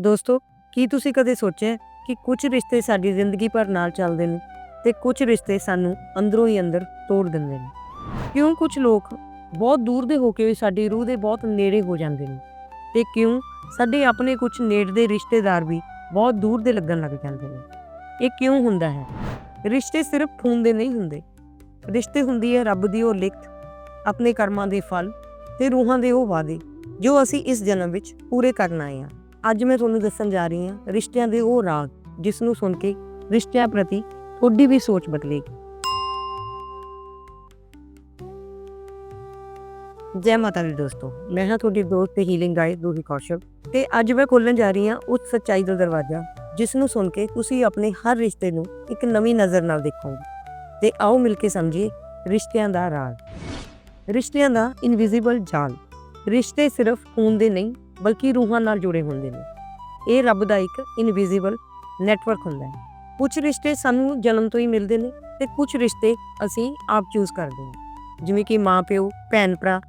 ਦੋਸਤੋ, ਕੀ ਤੁਸੀਂ ਕਦੇ ਸੋਚਿਆ ਕਿ ਕੁਝ ਰਿਸ਼ਤੇ ਸਾਡੀ ਜ਼ਿੰਦਗੀ ਭਰ ਨਾਲ ਚੱਲਦੇ ਨੇ ਤੇ ਕੁਝ ਰਿਸ਼ਤੇ ਸਾਨੂੰ ਅੰਦਰੋਂ ਹੀ ਅੰਦਰ ਤੋੜ ਦਿੰਦੇ ਨੇ? ਕਿਉਂ ਕੁਝ ਲੋਕ ਬਹੁਤ ਦੂਰ ਦੇ ਹੋ ਕੇ ਵੀ ਸਾਡੀ ਰੂਹ ਦੇ ਬਹੁਤ ਨੇੜੇ ਹੋ ਜਾਂਦੇ ਨੇ ਤੇ ਕਿਉਂ ਸਾਡੇ ਆਪਣੇ ਕੁਝ ਨੇੜਦੇ ਰਿਸ਼ਤੇਦਾਰ ਵੀ ਬਹੁਤ ਦੂਰ ਦੇ ਲੱਗਣ ਲੱਗ ਜਾਂਦੇ ਨੇ? ਇਹ ਕਿਉਂ ਹੁੰਦਾ ਹੈ? ਰਿਸ਼ਤੇ ਸਿਰਫ ਖੂਨ ਦੇ ਨਹੀਂ ਹੁੰਦੇ। ਰਿਸ਼ਤੇ ਹੁੰਦੀ ਹੈ ਰੱਬ ਦੀ ਉਹ ਲਿਖਤ, ਆਪਣੇ ਕਰਮਾਂ ਦੇ ਫਲ ਤੇ ਰੂਹਾਂ ਦੇ ਉਹ ਵਾਅਦੇ ਜੋ ਅਸੀਂ ਇਸ ਜਨਮ ਵਿੱਚ ਪੂਰੇ ਕਰਨ ਆਏ ਹਾਂ। ਅੱਜ ਮੈਂ ਤੁਹਾਨੂੰ ਦੱਸਣ ਜਾ ਰਹੀ ਹਾਂ ਰਿਸ਼ਤਿਆਂ ਦੇ ਉਹ ਰਾਗ, ਜਿਸ ਨੂੰ ਸੁਣ ਕੇ ਰਿਸ਼ਤਿਆਂ ਪ੍ਰਤੀ ਤੁਹਾਡੀ ਵੀ ਸੋਚ ਬਦਲੇਗੀ। ਜੈ ਮਾਤਾ ਦੀ ਦੋਸਤੋ, ਮੈਂ ਹਾਂ ਤੁਹਾਡੀ ਦੋਸਤ ਤੇ ਹੀਲਿੰਗ ਗਾਈਡ ਦੂਹੀ ਕੌਸ਼ਲ ਤੇ ਅੱਜ ਮੈਂ ਖੋਲਣ ਜਾ ਰਹੀ ਹਾਂ ਉਸ ਸੱਚਾਈ ਦਾ ਦਰਵਾਜ਼ਾ, ਜਿਸ ਨੂੰ ਸੁਣ ਕੇ ਤੁਸੀਂ ਆਪਣੇ ਹਰ ਰਿਸ਼ਤੇ ਨੂੰ ਇੱਕ ਨਵੀਂ ਨਜ਼ਰ ਨਾਲ ਦੇਖੋਗੇ। ਤੇ ਆਓ ਮਿਲ ਕੇ ਸਮਝੀਏ ਰਿਸ਼ਤਿਆਂ ਦਾ ਰਾਜ ਰਿਸ਼ਤਿਆਂ ਦਾ ਇਨਵਿਜ਼ੀਬਲ ਜਾਲ। ਰਿਸ਼ਤੇ ਸਿਰਫ ਖੂਨ ਦੇ ਨਹੀਂ ਬਲਕਿ ਰੂਹਾਂ ਨਾਲ ਜੁੜੇ ਹੁੰਦੇ ਨੇ। ਇਹ ਰੱਬ ਦਾ ਇੱਕ ਇਨਵਿਜ਼ੀਬਲ ਨੈਟਵਰਕ ਹੁੰਦਾ ਹੈ। ਕੁਝ ਰਿਸ਼ਤੇ ਸਾਨੂੰ ਜਨਮ ਤੋਂ ਹੀ ਮਿਲਦੇ ਨੇ ਤੇ ਕੁਝ ਰਿਸ਼ਤੇ ਅਸੀਂ ਆਪ ਚੂਜ਼ ਕਰਦੇ ਹਾਂ। ਜਿਵੇਂ ਕਿ ਮਾਂ, ਪਿਓ, ਭੈਣ, ਭਰਾ,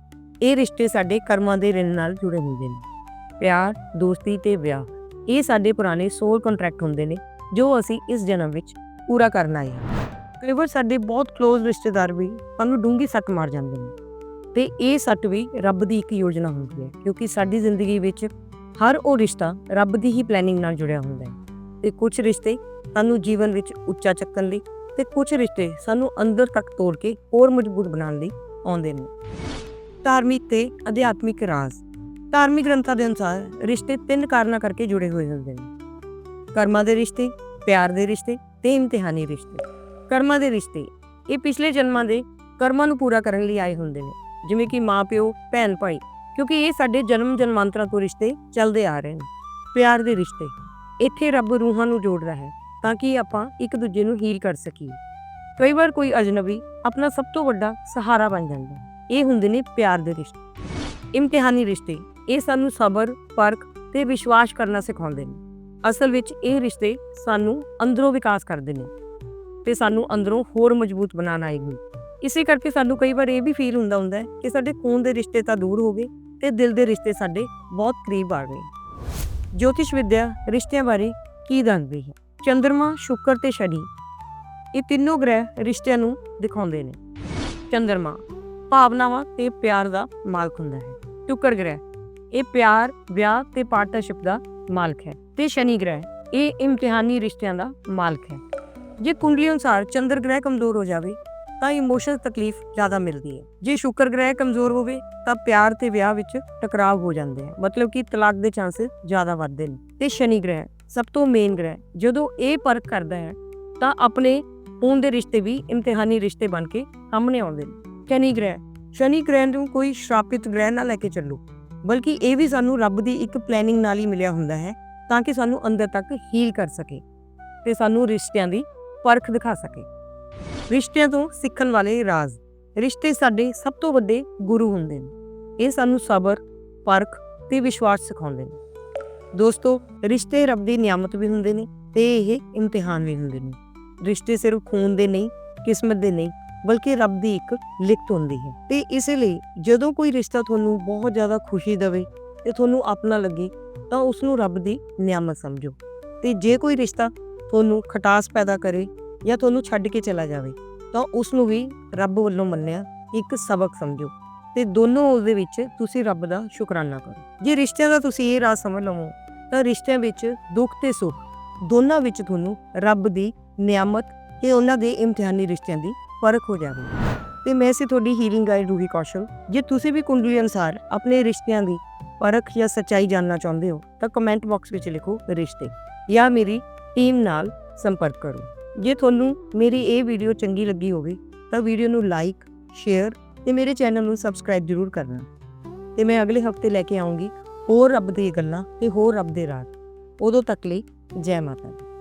ਇਹ ਰਿਸ਼ਤੇ ਸਾਡੇ ਕਰਮਾਂ ਦੇ ਰਿਣ ਨਾਲ ਜੁੜੇ ਹੁੰਦੇ ਨੇ। ਪਿਆਰ, ਦੋਸਤੀ ਤੇ ਵਿਆਹ, ਇਹ ਸਾਡੇ ਪੁਰਾਣੇ ਸੋਲ ਕੰਟਰੈਕਟ ਹੁੰਦੇ ਨੇ, ਜੋ ਅਸੀਂ ਇਸ ਜਨਮ ਵਿੱਚ ਪੂਰਾ ਕਰਨਾ ਹੈ। ਕਈ ਵਾਰ ਸਾਡੇ ਬਹੁਤ ক্লোਜ਼ ਰਿਸ਼ਤੇਦਾਰ ਵੀ ਸਾਨੂੰ ਡੂੰਗੀ ਸੱਟ ਮਾਰ ਜਾਂਦੇ ਨੇ। ਤੇ ਇਹ ਸੱਟ ਵੀ ਰੱਬ ਦੀ ਇੱਕ ਯੋਜਨਾ ਹੁੰਦੀ ਹੈ, ਕਿਉਂਕਿ ਸਾਡੀ ਜ਼ਿੰਦਗੀ ਵਿੱਚ ਹਰ ਉਹ ਰਿਸ਼ਤਾ ਰੱਬ ਦੀ ਹੀ ਪਲੈਨਿੰਗ ਨਾਲ ਜੁੜਿਆ ਹੁੰਦਾ ਹੈ। ਤੇ ਕੁਝ ਰਿਸ਼ਤੇ ਸਾਨੂੰ ਜੀਵਨ ਵਿੱਚ ਉੱਚਾ ਚੱਕਣ ਲਈ ਤੇ ਕੁਝ ਰਿਸ਼ਤੇ ਸਾਨੂੰ ਅੰਦਰ ਤੱਕ ਤੋੜ ਕੇ ਹੋਰ ਮਜ਼ਬੂਤ ਬਣਾਉਣ ਲਈ ਆਉਂਦੇ ਨੇ। ਧਾਰਮਿਕ ਤੇ ਅਧਿਆਤਮਿਕ ਰਾਜ਼, ਧਾਰਮਿਕ ਗ੍ਰੰਥਾਂ ਦੇ ਅਨੁਸਾਰ ਰਿਸ਼ਤੇ ਤਿੰਨ ਕਾਰਨਾਂ ਕਰਕੇ ਜੁੜੇ ਹੋਏ ਹੁੰਦੇ ਨੇ। ਕਰਮਾਂ ਦੇ ਰਿਸ਼ਤੇ, ਪਿਆਰ ਦੇ ਰਿਸ਼ਤੇ ਤੇ ਇਮਤਿਹਾਨੀ ਰਿਸ਼ਤੇ। ਕਰਮਾਂ ਦੇ ਰਿਸ਼ਤੇ, ਇਹ ਪਿਛਲੇ ਜਨਮਾਂ ਦੇ ਕਰਮਾਂ ਨੂੰ ਪੂਰਾ ਕਰਨ ਲਈ ਆਏ ਹੁੰਦੇ ਨੇ। ਜਿਵੇਂ ਕਿ ਮਾਪਿਓ ਭੈਣ, ਭਾਈ, ਕਿਉਂਕਿ ਇਹ ਸਾਡੇ ਜਨਮ ਜਨਮਾਂਤਰਾਂ ਤੋਂ ਰਿਸ਼ਤੇ ਚੱਲਦੇ ਆ ਰਹੇ ਨੇ, ਪਿਆਰ ਦੇ ਰਿਸ਼ਤੇ। ਇੱਥੇ ਰੱਬ ਰੂਹਾਂ ਨੂੰ ਜੋੜਦਾ ਹੈ ਤਾਂ ਕਿ ਆਪਾਂ ਇੱਕ ਦੂਜੇ ਨੂੰ ਹੀਲ ਕਰ ਸਕੀਏ। ਕਈ ਵਾਰ ਕੋਈ ਅਜਨਬੀ ਆਪਣਾ ਸਭ ਤੋਂ ਵੱਡਾ ਸਹਾਰਾ ਬਣ ਜਾਂਦਾ ਹੈ। ਇਹ ਹੁੰਦੇ ਨੇ ਪਿਆਰ ਦੇ ਰਿਸ਼ਤੇ। ਇਮਤਿਹਾਨੀ ਰਿਸ਼ਤੇ, ਇਹ ਸਾਨੂੰ ਸਬਰ ਫ਼ਰਕ ਤੇ ਵਿਸ਼ਵਾਸ ਕਰਨਾ ਸਿਖਾਉਂਦੇ ਨੇ। ਅਸਲ ਵਿੱਚ ਇਹ ਰਿਸ਼ਤੇ ਸਾਨੂੰ ਅੰਦਰੋਂ ਵਿਕਾਸ ਕਰਦੇ ਨੇ ਤੇ ਸਾਨੂੰ ਅੰਦਰੋਂ ਹੋਰ ਮਜ਼ਬੂਤ ਬਣਾਉਣ ਆਏਗੀ ਇਸੇ ਕਰਕੇ ਸਾਨੂੰ ਕਈ ਵਾਰ ਇਹ ਵੀ ਫੀਲ ਹੁੰਦਾ ਹੁੰਦਾ ਹੈ ਕਿ ਸਾਡੇ ਖੂਨ ਦੇ ਰਿਸ਼ਤੇ ਤਾਂ ਦੂਰ ਹੋ ਗਏ ਤੇ ਦਿਲ ਦੇ ਰਿਸ਼ਤੇ ਸਾਡੇ ਬਹੁਤ ਕਰੀਬ ਆ ਗਏ। ਜੋਤਿਸ਼ ਵਿਦਿਆ ਰਿਸ਼ਤਿਆਂ ਬਾਰੇ ਕੀ ਦੱਸਦੀ ਹੈ? ਚੰ드ਰਮਾ ਸ਼ੁੱਕਰ ਤੇ ਸ਼ਨੀ, ਇਹ ਤਿੰਨੋਂ ਗ੍ਰਹਿ ਰਿਸ਼ਤਿਆਂ ਨੂੰ ਦਿਖਾਉਂਦੇ ਨੇ। ਚੰ드ਰਮਾ ਭਾਵਨਾਵਾਂ ਤੇ ਪਿਆਰ ਦਾ ਮਾਲਕ ਹੁੰਦਾ ਹੈ। ਸ਼ੁੱਕਰ ਗ੍ਰਹਿ, ਇਹ ਪਿਆਰ, ਵਿਆਹ ਤੇ ਪਾਰਟਨਰਸ਼ਿਪ ਦਾ ਮਾਲਕ ਹੈ। ਤੇ ਸ਼ਨੀ ਗ੍ਰਹਿ, ਇਹ ਇਮਤਿਹਾਨੀ ਰਿਸ਼ਤਿਆਂ ਦਾ ਮਾਲਕ ਹੈ। ਜੇ ਕੁੰਡਲੀ ਅਨੁਸਾਰ ਚੰਦਰ ਗ੍ਰਹਿ ਕਮਜ਼ੋਰ ਹੋ ਜਾਵੇ ਤਾਂ ਇਮੋਸ਼ਨਲ ਤਕਲੀਫ ਜ਼ਿਆਦਾ ਮਿਲਦੀ ਹੈ। ਜੇ ਸ਼ੁੱਕਰ ਗ੍ਰਹਿ ਕਮਜ਼ੋਰ ਹੋਵੇ, ਤਾਂ ਪਿਆਰ ਤੇ ਵਿਆਹ ਵਿੱਚ ਟਕਰਾਅ ਹੋ ਜਾਂਦੇ ਆ। ਮਤਲਬ ਕਿ ਤਲਾਕ ਦੇ ਚਾਂਸਸ ਜ਼ਿਆਦਾ ਵੱਧਦੇ ਨੇ। ਤੇ ਸ਼ਨੀ ਗ੍ਰਹਿ, ਸਭ ਤੋਂ ਮੇਨ ਗ੍ਰਹਿ, ਜਦੋਂ ਇਹ ਪਰਖ ਕਰਦਾ ਹੈ, ਤਾਂ ਆਪਣੇ ਖੂਨ ਦੇ ਰਿਸ਼ਤੇ ਵੀ ਇਮਤਿਹਾਨੀ ਰਿਸ਼ਤੇ ਬਣ ਕੇ ਸਾਹਮਣੇ ਆਉਂਦੇ ਨੇ। ਸ਼ਨੀ ਗ੍ਰਹਿ ਸ਼ਨੀ ਗ੍ਰਹਿ ਨੂੰ ਕੋਈ ਸ਼ਰਾਪਿਤ ਗ੍ਰਹਿ ਨਾ ਲੈ ਕੇ ਚੱਲੋ, ਬਲਕਿ ਇਹ ਵੀ ਸਾਨੂੰ ਰੱਬ ਦੀ ਇੱਕ ਪਲੈਨਿੰਗ ਨਾਲ ਹੀ ਮਿਲਿਆ ਹੁੰਦਾ ਹੈ, ਤਾਂ ਕਿ ਸਾਨੂੰ ਅੰਦਰ ਤੱਕ ਹੀਲ ਕਰ ਸਕੇ ਤੇ ਸਾਨੂੰ ਰਿਸ਼ਤਿਆਂ ਦੀ ਪਰਖ ਦਿਖਾ ਸਕੇ। ਰਿਸ਼ਤਿਆਂ ਤੋਂ ਸਿੱਖਣ ਵਾਲੇ ਰਾਜ਼। ਰਿਸ਼ਤੇ ਸਾਡੇ ਸਭ ਤੋਂ ਵੱਡੇ ਗੁਰੂ ਹੁੰਦੇ ਨੇ। ਇਹ ਸਾਨੂੰ ਸਬਰ, ਪਰਖ ਤੇ ਵਿਸ਼ਵਾਸ ਸਿਖਾਉਂਦੇ ਨੇ। ਦੋਸਤੋ, ਰਿਸ਼ਤੇ ਰੱਬ ਦੀ ਨਿਆਮਤ ਵੀ ਹੁੰਦੇ ਨੇ ਤੇ ਇਹ ਇਮਤਿਹਾਨ ਵੀ ਹੁੰਦੇ ਨੇ। ਰਿਸ਼ਤੇ ਸਿਰਫ ਖੂਨ ਦੇ ਨਹੀਂ, ਕਿਸਮਤ ਦੇ ਨਹੀਂ, ਬਲਕਿ ਰੱਬ ਦੀ ਇੱਕ ਲਿਖਤ ਹੁੰਦੀ ਹੈ। ਤੇ ਇਸ ਲਈ ਜਦੋਂ ਕੋਈ ਰਿਸ਼ਤਾ ਤੁਹਾਨੂੰ ਬਹੁਤ ਜ਼ਿਆਦਾ ਖੁਸ਼ੀ ਦੇਵੇ ਤੇ ਤੁਹਾਨੂੰ ਆਪਣਾ ਲੱਗੇ, ਤਾਂ ਉਸ ਨੂੰ ਰੱਬ ਦੀ ਨਿਆਮਤ ਸਮਝੋ। ਤੇ ਜੇ ਕੋਈ ਰਿਸ਼ਤਾ ਤੁਹਾਨੂੰ ਖਟਾਸ ਪੈਦਾ ਕਰੇ ਜਾਂ ਤੁਹਾਨੂੰ ਛੱਡ ਕੇ ਚਲਾ ਜਾਵੇ, ਤਾਂ ਉਸ ਨੂੰ ਵੀ ਰੱਬ ਵੱਲੋਂ ਮੰਨਿਆ ਇੱਕ ਸਬਕ ਸਮਝੋ। ਤੇ ਦੋਨੋਂ ਉਸ ਦੇ ਵਿੱਚ ਤੁਸੀਂ ਰੱਬ ਦਾ ਸ਼ੁਕਰਾਨਾ ਕਰੋ। ਜੇ ਰਿਸ਼ਤਿਆਂ ਦਾ ਤੁਸੀਂ ਇਹ ਰਾਜ ਸਮਝ ਲਵੋ, ਤਾਂ ਰਿਸ਼ਤਿਆਂ ਵਿੱਚ ਦੁੱਖ ਤੇ ਸੁੱਖ ਦੋਨਾਂ ਵਿੱਚ ਤੁਹਾਨੂੰ ਰੱਬ ਦੀ ਨਿਆਮਤ ਤੇ ਉਹਨਾਂ ਦੇ ਇਮਤਿਹਾਨੀ ਰਿਸ਼ਤਿਆਂ ਦੀ ਫ਼ਰਕ ਹੋ ਜਾਵੇ ਤੇ ਮੈਂ ਸੀ ਤੁਹਾਡੀ ਹੀਲਿੰਗ ਗਾਈਡ ਰੂਹੀ ਕੌਸ਼ਲ। ਜੇ ਤੁਸੀਂ ਵੀ ਕੁੰਡਲੀ ਅਨੁਸਾਰ ਆਪਣੇ ਰਿਸ਼ਤਿਆਂ ਦੀ ਪਰਖ ਜਾਂ ਸੱਚਾਈ ਜਾਣਨਾ ਚਾਹੁੰਦੇ ਹੋ, ਤਾਂ ਕਮੈਂਟ ਬਾਕਸ ਵਿੱਚ ਲਿਖੋ ਰਿਸ਼ਤੇ। ਜਾਂ ਮੇਰੀ ਟੀਮ ਨਾਲ ਸੰਪਰਕ ਕਰੋ। ਜੇ ਤੁਹਾਨੂੰ ਮੇਰੀ ਇਹ ਵੀਡੀਓ ਚੰਗੀ ਲੱਗੀ ਹੋਵੇ, ਤਾਂ ਵੀਡੀਓ ਨੂੰ ਲਾਈਕ ਸ਼ੇਅਰ ਤੇ ਮੇਰੇ ਚੈਨਲ ਨੂੰ ਸਬਸਕ੍ਰਾਈਬ ਜ਼ਰੂਰ ਕਰਨਾ। ਤੇ ਮੈਂ ਅਗਲੇ ਹਫ਼ਤੇ ਲੈ ਕੇ ਆਉਂਗੀ ਹੋਰ ਰੱਬ ਦੀਆਂ ਗੱਲਾਂ ਤੇ ਹੋਰ ਰੱਬ ਦੇ ਰਾਜ ਉਦੋਂ ਤੱਕ ਲਈ ਜੈ ਮਾਤਾ ਦੀ।